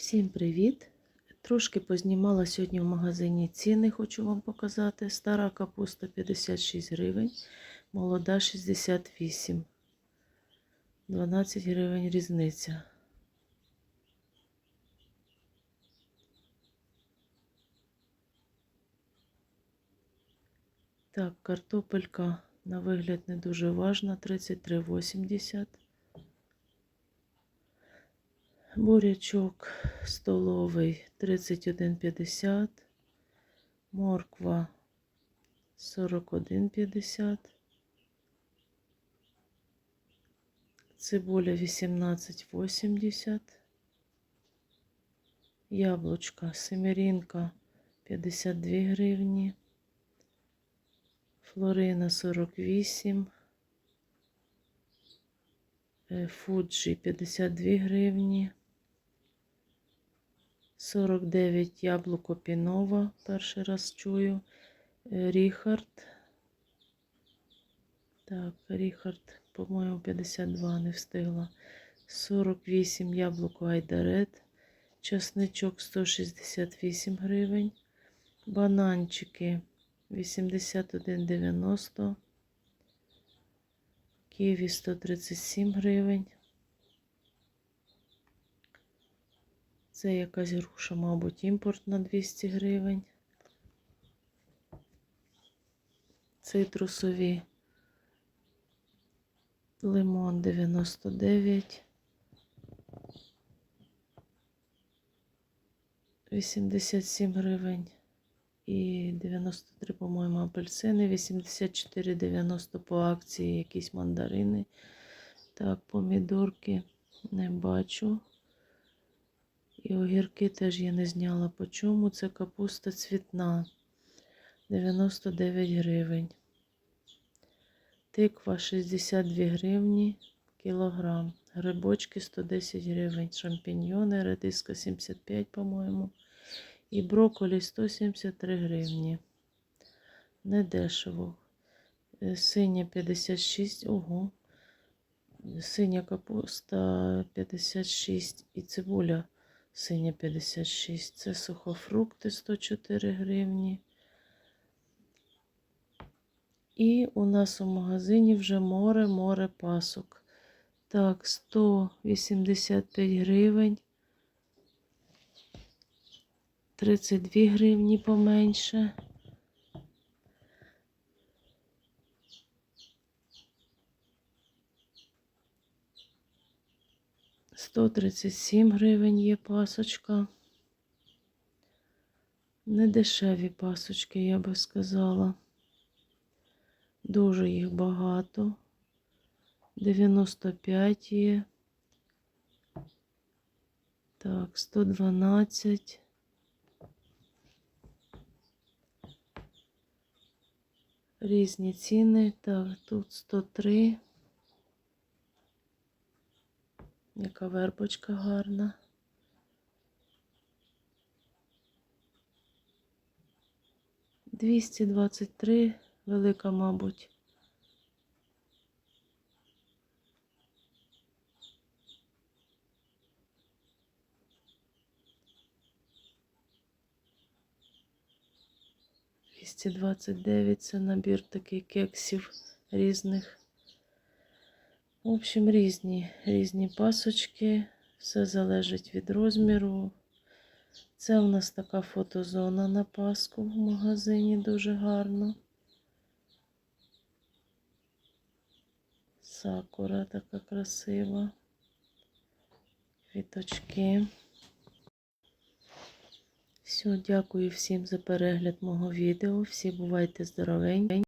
Всім привіт! Трошки познімала сьогодні в магазині ціни, хочу вам показати. Стара капуста 56 гривень, молода 68. 12 гривень різниця. Так, картопелька на вигляд не дуже важна, 33,80. Бурячок столовий 31,50, морква 41,50, цибуля 18,80, яблучка семерінка 52 гривні, флорина 48, е, фуджі 52 гривні. 49 яблуко пінова, перший раз чую. Е, Ріхард. Так, Ріхард, по-моєму, 52 не встигла. 48 яблуко Айдарет. Часничок 168 гривень. Бананчики 81,90. Ківі 137 гривень. Це якась груша, мабуть, імпортна 200 гривень. Цитрусові лимон 99. 87 гривень і 93, по-моєму, апельсини, 84,90 по акції, якісь мандарини. Так, помідорки не бачу. І огірки теж я не зняла по чому. Це капуста цвітна 99 гривень. Тиква 62 гривні кілограм. Грибочки 110 гривень. Шампіньйони, редиска 75, по-моєму. І брокколі 173 гривні. Недешево. Е, Синя 56, ого. Синя капуста 56 і цибуля синя 56. Це сухофрукти 104 гривні. І у нас у магазині вже море-море пасок. Так, 185 гривень. 32 гривні поменше. Сто тридцять сім гривень є пасочка. Не дешеві пасочки, я би сказала. Дуже їх багато. 95 є. Так, 112. Різні ціни. Так, тут 103. Яка вербочка гарна. Двісті двадцять три, велика, мабуть. Двісті двадцять дев'ять це набір таких кексів різних. В общем, різні різні пасочки, все залежить від розміру. Це у нас така фотозона на паску в магазині дуже гарно. Сакура така красива. Квіточки. Все, дякую всім за перегляд мого відео. Всі бувайте здоровенькі.